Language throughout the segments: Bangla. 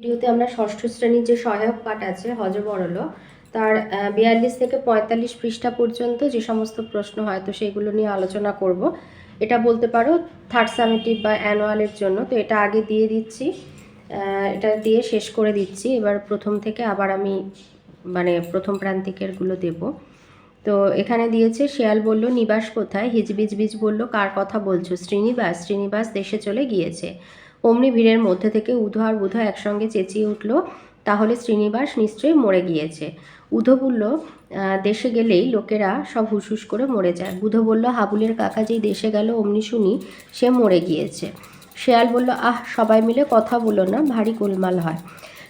ভিডিওতে আমরা ষষ্ঠ শ্রেণির যে সহায়ক পাঠ আছে হজবরল তার বিয়াল্লিশ থেকে পঁয়তাল্লিশ পৃষ্ঠা পর্যন্ত যে সমস্ত প্রশ্ন হয়, তো সেগুলো নিয়ে আলোচনা করব। এটা বলতে পারো থার্ড সামেটিভ বা অ্যানুয়ালের জন্য, তো এটা আগে দিয়ে দিচ্ছি এটা দিয়ে শেষ করে দিচ্ছি। এবার প্রথম থেকে আবার আমি মানে প্রথম প্রান্তিকেরগুলো দেব। তো এখানে দিয়েছে, শেয়াল বলল, নিবাস কোথায়? হিজবিজবিজ বলল, কার কথা বলছো? শ্রীনিবাস শ্রীনিবাস দেশে চলে গিয়েছে। অমনি ভিড়ের মধ্যে থেকে উধো আর বুধো একসঙ্গে চেঁচিয়ে উঠল, তাহলে শ্রীনিবাস নিশ্চয়ই মরে গিয়েছে। উধো বলল দেশে গেলেই লোকেরা সব হুসহুস করে মরে যায়। বুধো বলল, হাবুলের কাকা যেই দেশে গেল অমনি শুনি সে মরে গিয়েছে। শেয়াল বলল, আহ, সবাই মিলে কথা বলো না, ভারী গোলমাল হয়।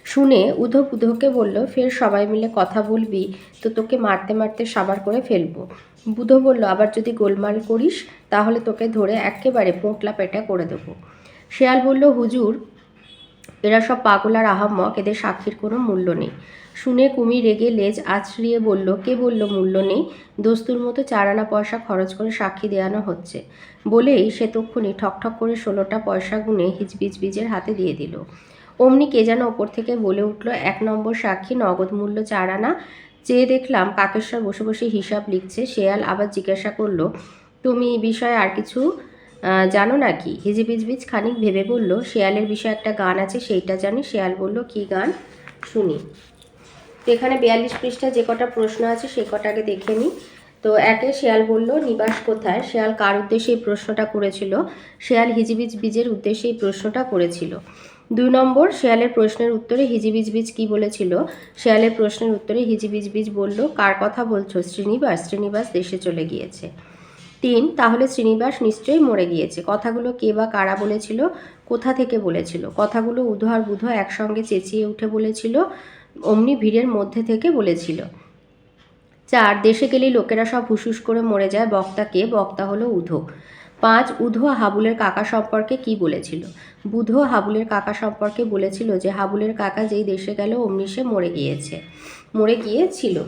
শুনে উধো বুধোকে বলল, ফের সবাই মিলে কথা বলবি, তো তোকে মারতে মারতে সাবার করে ফেলব। বুধো বলল, আবার যদি গোলমাল করিস, তাহলে তোকে ধরে একেবারে পোঁটলা পেটা করে দেবো। শেয়াল বলল, হুজুর, এরা সব পাগল আর আহাম্মক, এদের সাক্ষীর কোনো মূল্য নেই। শুনে কুমির রেগে লেজ আছড়িয়ে বলল, কে বলল মূল্য নেই? দস্তুর মতো চার আনা পয়সা খরচ করে সাক্ষী দেওয়ানো হচ্ছে। বলেই সে তক্ষুনি ঠকঠক করে ষোলোটা পয়সা গুনে হিজবিজ বীজের হাতে দিয়ে দিল। অমনি কে যেন ওপর থেকে বলে উঠল, এক নম্বর সাক্ষী, নগদ মূল্য চার আনা চেয়ে দেখলাম কাকেশ্বর বসে বসে হিসাব লিখছে। শেয়াল আবার জিজ্ঞাসা করল, তুমি এই বিষয়ে আর কিছু জানো নাকি হিজিবিজবিজ খানিক ভেবে বলল, শেয়ালের বিষয়ে একটা গান আছে, সেইটা জানি। শেয়াল বলল, কি গান? শুনি। তো এখানে বিয়াল্লিশ পৃষ্ঠা যে কটা প্রশ্ন আছে, সে কটাকে দেখে নিই তো একে শেয়াল বলল, নিবাস কোথায়? শেয়াল কার উদ্দেশ্যে এই প্রশ্নটা করেছিল? শেয়াল হিজিবিজ বীজের উদ্দেশ্যে এই প্রশ্নটা করেছিল। দুই নম্বর, শেয়ালের প্রশ্নের উত্তরে হিজিবিজ বীজ কি বলেছিল? শেয়ালের প্রশ্নের উত্তরে হিজিবিজ বীজ বলল, কার কথা বলছো? শ্রীনিবাস। শ্রীনিবাস দেশে চলে গিয়েছে। তিন, তাহলে শ্রীনিবাস নিশ্চয়ই মরে গিয়েছে। কথাগুলো কে বা কারা বলেছিল, কোথা থেকে বলেছিল? কথাগুলো উধো আর বুধো একসঙ্গে চেঁচিয়ে উঠে বলেছিল, অমনি ভিড়ের মধ্যে থেকে বলেছিল। চার, দেশে গেলেই লোকেরা সব হুসুস করে মরে যায়। বক্তা কে? বক্তা হলো উধো। পাঁচ, উধো হাবুলের কাকা সম্পর্কে কি বলেছিল? বুধো হাবুলের কাকা সম্পর্কে বলেছিল যে, হাবুলের কাকা যেই দেশে গেল, অমনি সে মরে গিয়েছে। মরে গিয়েছিল।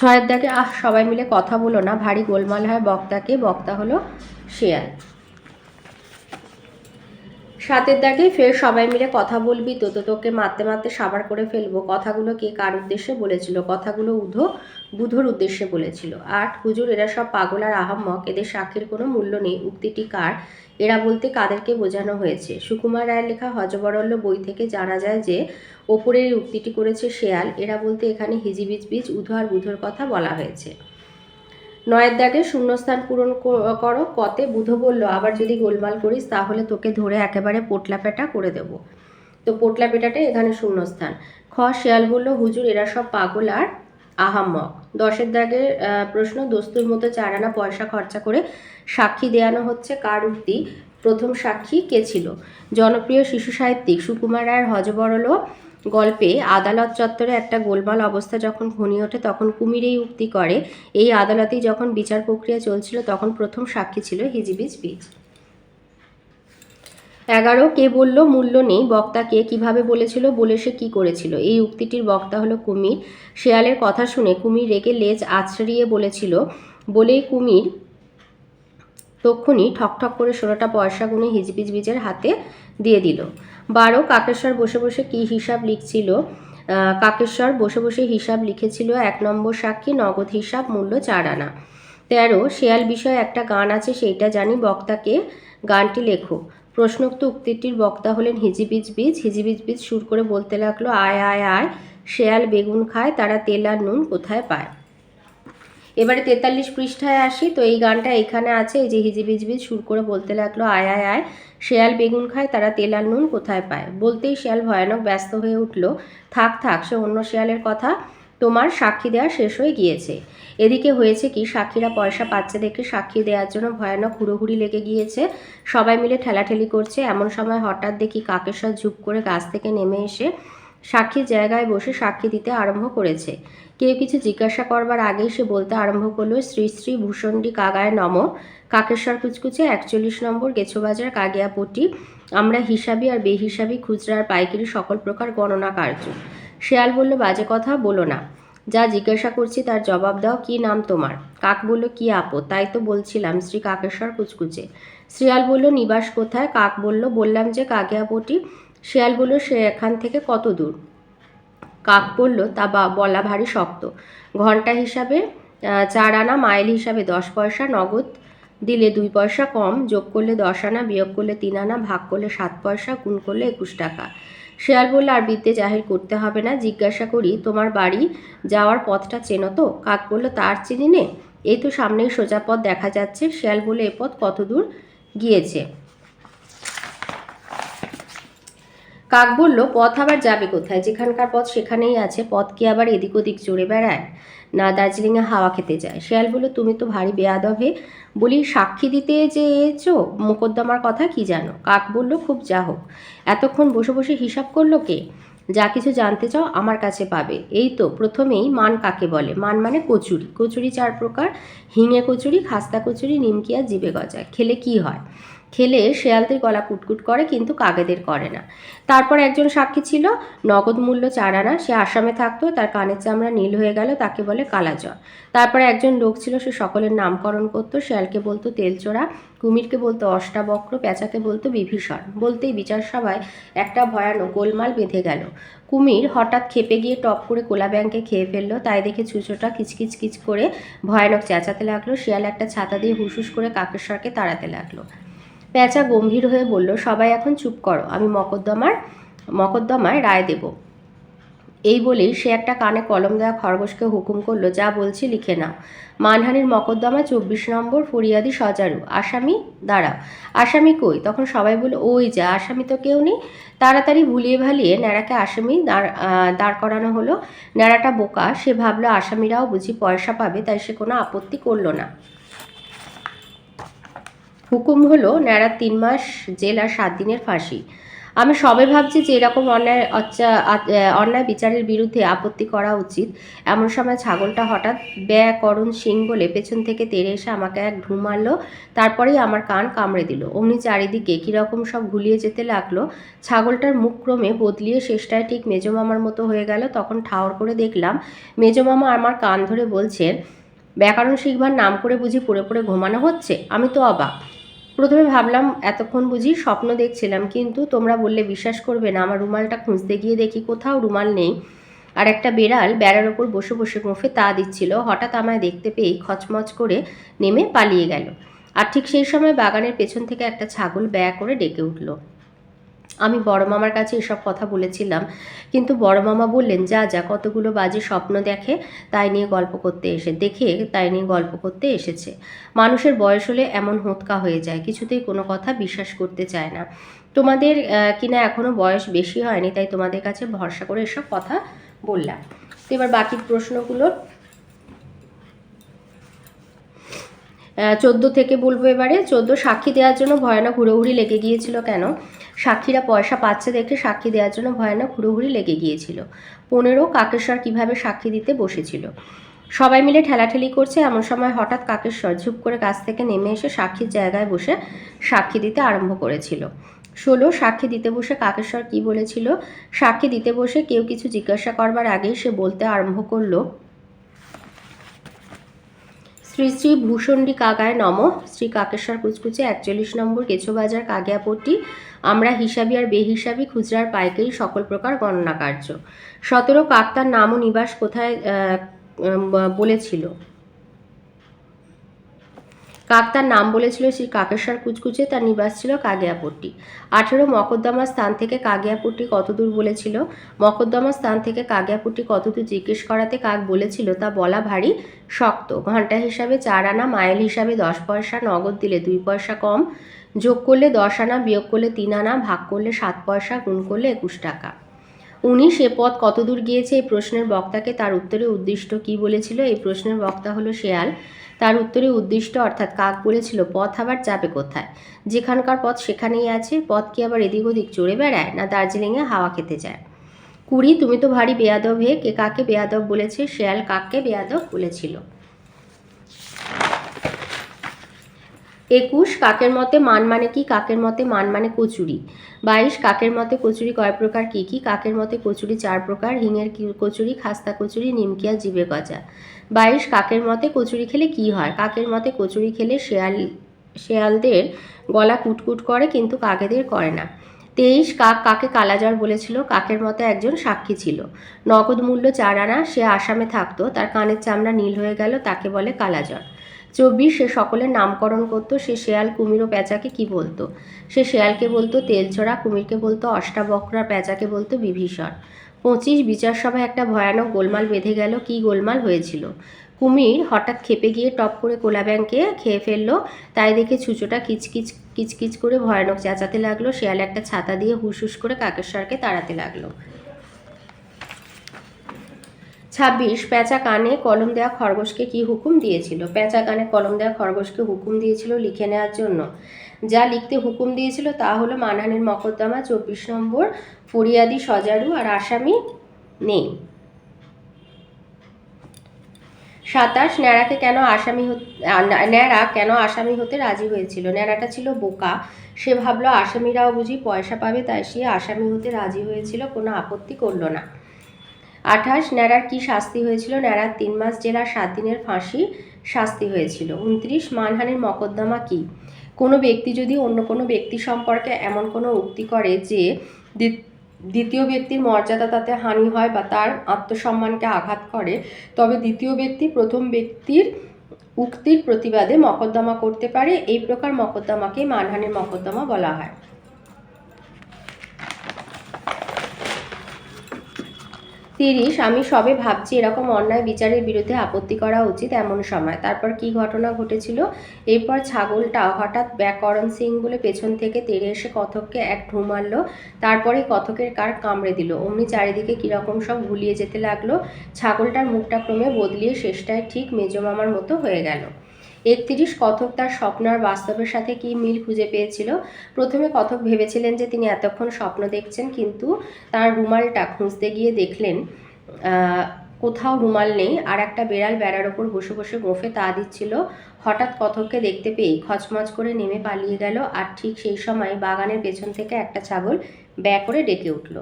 ছয়ের আহ, সবাই মিলে কথা বলো না, ভারী গোলমাল হয় বক্তাকে, বক্তা হলো শেয়াল। সাতের দাগে ফের সবাই মিলে কথা বলবি, তো তো তোকে মারতে মারতে সাবার করে ফেলব, কথাগুলো কে কার উদ্দেশ্যে বলেছিল, কথাগুলো উধো বুধোর উদ্দেশ্যে বলেছিল। আট হুজুর, এরা সব পাগল আর আহাম্মক। এদের সাক্ষীর কোনো মূল্য নেই। উক্তিটি কার? এরা বলতে কাদেরকে বোঝানো হয়েছে। সুকুমার রায়ের লেখা হজবরল্য বই থেকে জানা যায় যে, ওপরের এই উক্তিটি করেছে শেয়াল। এরা বলতে এখানে হিজিবিজ বীজ, উধো আর বুধোর কথা বলা হয়েছে। নয়ের দাগে শূন্যস্থান পূরণ কর- কতে বুধো বলল, আবার যদি গোলমাল করিস, তাহলে তোকে ধরে একেবারে পোটলা পেটা করে দেব। তো পোটলা পেটাটা এখানে শূন্যস্থান। খ, শেয়াল বলল, হুজুর, এরা সব পাগল আর আহাম্মক। দশের আহ, প্রশ্ন দস্তুর মতো চার আনা পয়সা খরচা করে সাক্ষী দেয়ানো হচ্ছে কার উক্তি? প্রথম সাক্ষী কে ছিল? জনপ্রিয় শিশু সাহিত্যিক সুকুমার রায়ের হজবরল গল্পে আদালত চত্বরে একটা গোলমাল অবস্থা যখন ঘনিয়ে ওঠে তখন কুমির এই উক্তি করে এই আদালতেই যখন বিচার প্রক্রিয়া চলছিল তখন প্রথম সাক্ষী ছিল হিজিবিজ বীজ। এগারো, কে বলল, মূল্য নেই। বক্তা কে কীভাবে বলেছিল, বলে সে কী করেছিল? এই উক্তিটির বক্তা হলো কুমির। শেয়ালের কথা শুনে কুমির রেগে লেজ আছড়িয়ে বলেছিল বলেই কুমির, তক্ষুনি ঠকঠক করে ষোলোটা পয়সা গুনে হিজবিজবিজের হাতে দিয়ে দিল। বারো, কাকেশ্বর বসে বসে কি হিসাব লিখছিল? কাকেশ্বর বসে বসে হিসাব লিখেছিল এক নম্বর সাক্ষী, নগদ হিসাব, মূল্য চার আনা। তেরো, শেয়াল বিষয়ে একটা গান আছে, সেইটা জানি। বক্তাকে গানটি লেখো। প্রশ্নোক্ত উক্তিটির বক্তা হলেন হিজিবিজ বীজ। হিজিবিজ বীজ সুর করে বলতে লাগল, আয় আয় আয়, শেয়াল বেগুন খায়, তারা তেল আর নুন কোথায় পায়? এবারে তেতাল্লিশ পৃষ্ঠায় আসি, তো এই গানটা এখানে আছে, এই যে হিজিবিজবিজ সুর করে বলতে লাগল, আয় আয় আয়, শেয়াল বেগুন খায়, তারা তেল আর নুন কোথায় পায়? বলতেই শেয়াল ভয়ানক ব্যস্ত হয়ে উঠল, থাক থাক, সে অন্য শেয়ালের কথা। তোমার সাক্ষী দেওয়া শেষ হয়ে গিয়েছে। এদিকে হয়েছে কি, সাক্ষীরা পয়সা পাচ্ছে দেখে সাক্ষী দেওয়ার জন্য ভয়ানক হুড়োহুড়ি লেগে গিয়েছে। সবাই মিলে ঠেলাঠেলি করছে। এমন সময় হঠাৎ দেখি কাকেশ্বর ঝুপ করে গাছ থেকে নেমে এসে সাক্ষীর জায়গায় বসে সাক্ষী দিতে আরম্ভ করেছে। কেউ কিছু জিজ্ঞাসা করবার আগেই সে বলতে আরম্ভ করল, শ্রী শ্রী ভূষণ্ডী কাগায় নম। কাকেশ্বর কুচকুচে একচল্লিশ নম্বর গেছোবাজার কাগিয়াপট্টি। আমরা হিসাবি আর বেহিসাবি খুচরা আর পাইকারি সকল প্রকার গণনা কার্য। শেয়াল বলল, বাজে কথা, বলো না। যা জিজ্ঞাসা করছি তার জবাব দাও, কি নাম তোমার? কাক বলল, কি আপদ? তাই তো বলছিলাম, শ্রী কাকেশ্বর কুচকুচে। শিয়াল বলল, নিবাস কোথায়? কাক বলল, বললাম যে কাগিয়াপটি শিয়াল বলল, সে এখান থেকে কত দূর? কাক বলল, তা বলা ভারী শক্ত। ঘণ্টা হিসাবে চার আনা, মাইল হিসাবে দশ পয়সা, নগদ দিলে দুই পয়সা কম, যোগ করলে দশ আনা, বিয়োগ করলে তিন আনা, ভাগ করলে সাত পয়সা, গুণ করলে একুশ টাকা। শেয়াল বলল আর বিদ্যে জাহির করতে হবে না। জিজ্ঞাসা করি, তোমার বাড়ি যাওয়ার পথটা চেনো তো? কাক বলল, তার চিনি নে। এই তো সামনেই সোজা পথ দেখা যাচ্ছে। শেয়াল বলে এ পথ কত দূর গিয়েছে? কাক বলল, পথ আবার যাবে কোথায়? যেখানকার পথ সেখানেই আছে। পথ কি আবার এদিক ওদিক চড়ে বেড়ায়? না দার্জিলিংয়ে হাওয়া খেতে যায়। শেয়াল বলল, তুমি তো ভারী বেয়াদব। বলি, সাক্ষী দিতে যে এছো মোকদ্দমার কথা কি জানো? কাক বলল, খুব যা হোক। এতক্ষণ বসে বসে হিসাব করল কে? যা কিছু জানতে চাও আমার কাছে পাবে। এই তো, প্রথমেই মান কাকে বলে? মান মানে কচুরি। কচুরি চার প্রকার। হিঙে কচুরি, খাস্তা কচুরি, নিমকি আর জিবে গজা খেলে কি হয়? খেলে শেয়ালদের গলা কুটকুট করে, কিন্তু কাকেদের করে না। তারপর একজন সাক্ষী ছিল, নগদ মূল্য চার আনা। সে আসামে থাকতো, তার কানের চামড়া নীল হয়ে গেল, তাকে বলে কালাজ্বর। তারপরে একজন লোক ছিল, সে সকলের নামকরণ করতো, শেয়ালকে বলতো তেলচোরা, কুমিরকে বলতো অষ্টাবক্র, পেঁচাকে বলতো বিভীষণ। বলতেই বিচার সভায় একটা ভয়ানক গোলমাল বেঁধে গেল। কুমির হঠাৎ খেপে গিয়ে টপ করে কোলা ব্যাংকে খেয়ে ফেলল, তাই দেখে চুচোটা কিচকিচ কিচ করে ভয়ানক চেঁচাতে লাগল। শিয়াল একটা ছাতা দিয়ে হুসহুস করে কাকেশ্বরকে তাড়াতে লাগল। পেঁচা গম্ভীর হয়ে বলল, সবাই এখন চুপ করো, আমি মকদ্দমার, মকদ্দমায় রায় দেব। এই বলেই সে একটা কানে কলম দেওয়া খরগোশকে হুকুম করল, যা বলছি লিখে নাও। মানহানির মকদ্দমা চব্বিশ নম্বর ফরিয়াদি সজারু, আসামি দাঁড়াও। আসামি কই? তখন সবাই বলল, ওই যা, আসামি তো কেউ নেই। তাড়াতাড়ি ভুলিয়ে ভালিয়ে ন্যাড়াকে আসামি দাঁড় দাঁড় করানো হলো। ন্যাড়াটা বোকা, সে ভাবলো, আসামিরাও বুঝি পয়সা পাবে, তাই সে কোনো আপত্তি করল না। হুকুম হলো, ন্যাড়া তিন মাস জেল আর সাত দিনের ফাঁসি। আমি সবে ভাবছি যে এরকম অন্যায় অন্যায় বিচারের বিরুদ্ধে আপত্তি করা উচিত। এমন সময় ছাগলটা হঠাৎ ব্যকরণ সিং বলে পেছন থেকে তেড়ে এসে আমাকে এক ঢু মারলো, তারপরেই আমার কান কামড়ে দিল। অমনি চারিদিকে কীরকম সব ঘুলিয়ে যেতে লাগল। ছাগলটার মুখ ক্রমে বদলিয়ে শেষটায় ঠিক মেজমামার মতো হয়ে গেল। তখন ঠাওর করে দেখলাম মেজমামা আমার কান ধরে বলছেন, ব্যাকরণ শিখবার নাম করে বুঝি পড়ে পড়ে ঘুমানো হচ্ছে? আমি তো অবাক। প্রথমে ভাবলাম, এতক্ষণ বুঝি স্বপ্ন দেখছিলাম, কিন্তু তোমরা বললে বিশ্বাস করবে না, আমার রুমালটা খুঁজতে গিয়ে দেখি কোথাও রুমাল নেই। আর একটা বেড়াল বেড়ার ওপর বসে বসে গোফে তা দিচ্ছিল, হঠাৎ আমায় দেখতে পেয়ে খচমচ করে নেমে পালিয়ে গেল। আর ঠিক সেই সময় বাগানের পেছন থেকে একটা ছাগল ব্যয়া করে ডেকে উঠল। আমি বড় মামার কাছে এসব কথা বলেছিলাম। কিন্তু বড় মামা বললেন, যা যা, কতগুলো বাজে স্বপ্ন দেখে তাই নিয়ে গল্প করতে এসে, দেখে তাই নিয়ে গল্প করতে এসেছে। মানুষের বয়স হলে এমন হোঁতকা হয়ে যায়, কিছুতেই কোনো কথা বিশ্বাস করতে চায় না। তোমাদের কিনা এখনও বয়স বেশি হয়নি, তাই তোমাদের কাছে ভরসা করে এসব কথা বললাম। তো এবার বাকি প্রশ্নগুলো চোদ্দ থেকে বলব এবারে। চোদ্দ সাক্ষী দেওয়ার জন্য ভয়ানক হুড়োহুড়ি লেগে গিয়েছিল কেন? সাক্ষীরা পয়সা পাচ্ছে দেখে সাক্ষী দেওয়ার জন্য ভয়ানক হুড়োহুড়ি লেগে গিয়েছিল। পনেরো, কাকেশ্বর কীভাবে সাক্ষী দিতে বসেছিল? সবাই মিলে ঠেলাঠেলি করছে। এমন সময় হঠাৎ কাকেশ্বর ঝুপ করে কাছ থেকে নেমে এসে সাক্ষীর জায়গায় বসে সাক্ষী দিতে আরম্ভ করেছিল। ষোলো, সাক্ষী দিতে বসে কাকেশ্বর কি বলেছিল? সাক্ষী দিতে বসে কেউ কিছু জিজ্ঞাসা করবার আগেই সে বলতে আরম্ভ করল শ্রী শ্রী ভূষণ্ডী কাকায় নম। শ্রী কাকেশ্বর কুচকুচে একচল্লিশ নম্বর কেছোবাজার কাগিয়াপট্টি। আমরা হিসাবি আর বেহিসাবি খুচরার পাইকারি সকল প্রকার গণনা কার্য সতেরো কাকতার নাম ও নিবাস কোথায় বলেছিল। কাক তার নাম বলেছিল শ্রী কাকেশ্বর কুচকুচে, তার নিবাস ছিল কাগিয়াপট্টি। আঠেরো মকদ্দমা স্থান থেকে কাগিয়াপট্টি কতদূর বলেছিল? মকদ্দমা স্থান থেকে কাগিয়াপট্টি কতদূর জিজ্ঞেস করাতে কাক বলেছিল, তা বলা ভারী শক্ত। ঘণ্টা হিসাবে চার আনা, মাইল হিসাবে দশ পয়সা, নগদ দিলে দুই পয়সা কম, যোগ করলে দশ আনা, বিয়োগ করলে তিন আনা, ভাগ করলে সাত পয়সা, গুণ করলে একুশ টাকা। উনি সে পথ কতদূর গিয়েছে এই প্রশ্নের বক্তাকে তার উত্তরে উদ্দিষ্ট কি বলেছিল? এই প্রশ্নের বক্তা হলো শেয়াল। তার উত্তরে উদ্দিষ্ট অর্থাৎ কাক বলেছিল, পথ আবার যাবে কোথায়? যেখানকার পথ সেখানেই আছে। পথ কি আবার এদিক ওদিক চড়ে বেড়ায়, না দার্জিলিংয়ে হাওয়া খেতে যায়? কুড়ি, তুমি তো ভারী বেয়াদব হে। কে কাকে বেয়াদব বলেছে? শেয়াল কাককে বেয়াদব বলেছিল। একুশ, কাকের মতে মান মানে কি? কাকের মতে মান মানে কচুরি। বাইশ, কাকের মতে কচুরি কয় প্রকার? কি কি? কাকের মতে কচুরি চার প্রকার। হিঙের কচুরি, খাস্তা কচুরি, নিমকিয়া, জিবে গজা। বাইশ, কাকের মতে কচুরি খেলে কি হয়? কাকের মতে কচুরি খেলে শেয়াল, শেয়ালদের গলা কুটকুট করে কিন্তু কাকেদের করে না। তেইশ, কাক কাকে কালাজ্বর বলেছিল? কাকের মতে একজন সাক্ষী ছিল। নগদ মূল্য চার আনা, সে আসামে থাকতো। তার কানের চামড়া নীল হয়ে গেল, তাকে বলে কালাজ্বর চব্বিশ, সে সকলের নামকরণ করতো, সে শেয়াল কুমির ও প্যাঁচাকে কি বলতো? সে শেয়ালকে বলতো তেলছড়া, কুমিরকে বলতো অষ্টাবক্রা প্যাঁচাকে বলতো বিভীষণ। পঁচিশ, বিচার সভায় একটা ভয়ানক গোলমাল বেঁধে গেল, কি গোলমাল হয়েছিল? কুমির হঠাৎ খেপে গিয়ে টপ করে কোলা ব্যাংকে খেয়ে ফেলল, তাই দেখে ছুঁচোটা কিচকিচ কিচকিচ করে ভয়ানক চেঁচাতে লাগল, শেয়াল একটা ছাতা দিয়ে হুস করে কাকেশ্বরকে তাড়াতে লাগল। ছাব্বিশ প্যাঁচা কানে কলম দেওয়া খরগোশকে কি হুকুম দিয়েছিল? প্যাঁচা কানে কলম দেওয়া খরগোশকে হুকুম দিয়েছিল লিখে নেওয়ার জন্য। যা লিখতে হুকুম দিয়েছিল তা হলো মানহানির মকদ্দমা, চব্বিশ নম্বর, ফরিয়াদি, সজারু আর আসামি নেই। সাতাশ, ন্যাড়াকে কেন আসামি ন্যাড়া কেন আসামি হতে রাজি হয়েছিল? ন্যাড়াটা ছিল বোকা। সে ভাবলো, আসামিরাও বুঝি পয়সা পাবে, তাই সে আসামি হতে রাজি হয়েছিল, কোনো আপত্তি করল না। আঠাশ, ন্যাড়ার কি শাস্তি হয়েছিল? ন্যাড়ার তিন মাস জেলার সাত দিনের ফাঁসি শাস্তি হয়েছিল। উনত্রিশ মানহানির মকদ্দমা কি? কোনো ব্যক্তি যদি অন্য কোনো ব্যক্তি সম্পর্কে এমন কোনো উক্তি করে যে দ্বিতীয় ব্যক্তির মর্যাদা তাতে হানি হয় বা তার আত্মসম্মানকে আঘাত করে, তবে দ্বিতীয় ব্যক্তি প্রথম ব্যক্তির উক্তির প্রতিবাদে মকদ্দমা করতে পারে। এই প্রকার মকদ্দমাকে মানহানির মকদ্দমা বলা হয়। তিরিশ, আমি সবে ভাবছি এরকম অন্যায় বিচারের বিরুদ্ধে আপত্তি করা উচিত এমন সময়। তারপর কি ঘটনা ঘটেছিল? এরপর ছাগলটা হঠাৎ ব্যাকরণ সিং বলে পেছন থেকে তেড়ে এসে কথককে এক ঢু মারল। তারপরে কথকের কার কামড়ে দিল? অমনি চারিদিকে কীরকম সব ভুলিয়ে যেতে লাগল? ছাগলটার মুখটা ক্রমে বদলিয়ে শেষটায় ঠিক মেজমামার মতো হয়ে গেল। একত্রিশ কথক তার স্বপ্ন আর বাস্তবের সাথে কি মিল খুঁজে পেয়েছিল? প্রথমে কথক ভেবেছিলেন যে তিনি এতক্ষণ স্বপ্ন দেখছেন, কিন্তু তার রুমালটা খুঁজতে গিয়ে দেখলেন কোথাও রুমাল নেই আর একটা বেড়াল বেড়ার ওপর বসে বসে গোফে তা দিচ্ছিল। হঠাৎ কথককে দেখতে পেয়ে খচমচ করে নেমে পালিয়ে গেল আর ঠিক সেই সময় বাগানের পেছন থেকে একটা ছাগল ব্যা করে ডেকে উঠল।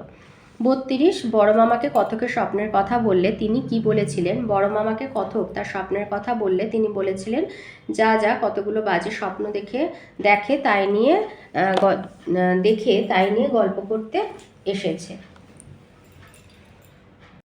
বত্রিশ, বড় মামাকে কথকের স্বপ্নের কথা বললে তিনি কি বলেছিলেন? বড় মামাকে কথক তার স্বপ্নের কথা বললে তিনি বলেছিলেন, যা যা, কতগুলো বাজে স্বপ্ন দেখে দেখে তাই নিয়ে দেখে তাই নিয়ে গল্প করতে এসেছে।